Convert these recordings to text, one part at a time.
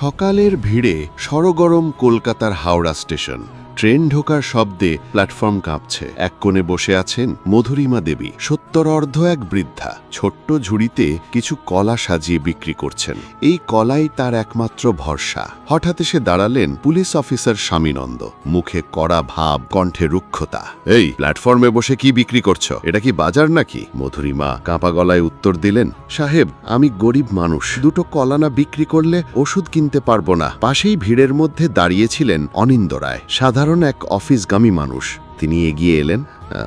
সকালের ভিড়ে সরগরম কলকাতার হাওড়া স্টেশন। ট্রেন ঢোকার শব্দে প্ল্যাটফর্ম কাঁপছে। এক কোণে বসে আছেন মধুরিমা দেবী, সত্তর অর্ধ এক বৃদ্ধা। ছোট্ট ঝুড়িতে কিছু কলা সাজিয়ে বিক্রি করছেন। এই কলাই তার একমাত্র ভরসা। হঠাৎ এসে দাঁড়ালেন পুলিশ অফিসার স্বামীনন্দ। মুখে কড়া ভাব, কণ্ঠে রুক্ষতা। এই, প্ল্যাটফর্মে বসে কি বিক্রি করছ? এটা কি বাজার নাকি? মধুরিমা কাঁপা গলায় উত্তর দিলেন, সাহেব, আমি গরিব মানুষ। দুটো কলানা বিক্রি করলে ওষুধ কিনতে পারব না। পাশেই ভিড়ের মধ্যে দাঁড়িয়েছিলেন অনিন্দ রায়। সাধারণ এক অফিসগামী মানুষ। তিনি এগিয়ে এলেন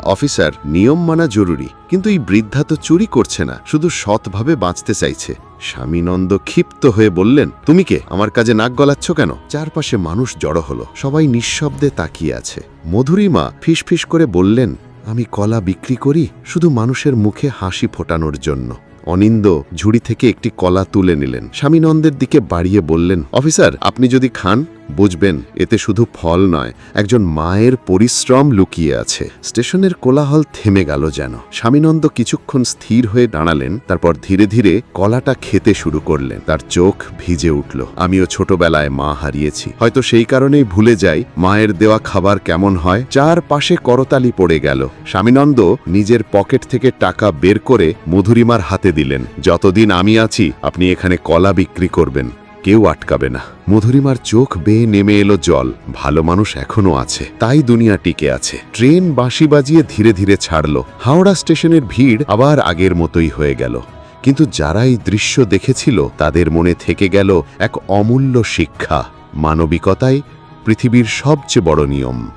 অফিসার, নিয়ম মানা জরুরি, কিন্তু এই বৃদ্ধা তো চুরি করছে না, শুধু সৎভাবে বাঁচতে চাইছে। স্বামীনন্দ ক্ষিপ্ত হয়ে বললেন, তুমি কে? আমার কাজে নাক গলাচ্ছ কেন? চারপাশে মানুষ জড়ো হলো, সবাই নিঃশব্দে তাকিয়ে আছে। মধুরিমা ফিসফিস করে বললেন, আমি কলা বিক্রি করি, শুধু মানুষের মুখে হাসি ফোটানোর জন্য। অনিন্দ ঝুড়ি থেকে একটি কলা তুলে নিলেন। স্বামীনন্দের দিকে বাড়িয়ে বললেন, অফিসার, আপনি যদি খান বুঝবেন, এতে শুধু ফল নয়, একজন মায়ের পরিশ্রম লুকিয়ে আছে। স্টেশনের কোলাহল থেমে গেল যেন। স্বামীনন্দ কিছুক্ষণ স্থির হয়ে দাঁড়ালেন, তারপর ধীরে ধীরে কলাটা খেতে শুরু করলেন। তার চোখ ভিজে উঠল। আমিও ছোটবেলায় মা হারিয়েছি। হয়তো সেই কারণেই ভুলে যাই মায়ের দেওয়া খাবার কেমন হয়। চার পাশে করতালি পড়ে গেল। স্বামীনন্দ নিজের পকেট থেকে টাকা বের করে মধুরিমার হাতে দিলেন। যতদিন আমি আছি, আপনি এখানে কলা বিক্রি করবেন। কেউ আটকাবে না। মধুরিমার চোখ বেয়ে নেমে এলো জল। ভালো মানুষ এখনও আছে। তাই দুনিয়া টিকে আছে। ট্রেন বাঁশি বাজিয়ে ধীরে ধীরে ছাড়ল। হাওড়া স্টেশনের ভিড় আবার আগের মতোই হয়ে গেল। কিন্তু যারা এই দৃশ্য দেখেছিল, তাদের মনে থেকে গেল এক অমূল্য শিক্ষা। মানবিকতাই পৃথিবীর সবচেয়ে বড় নিয়ম।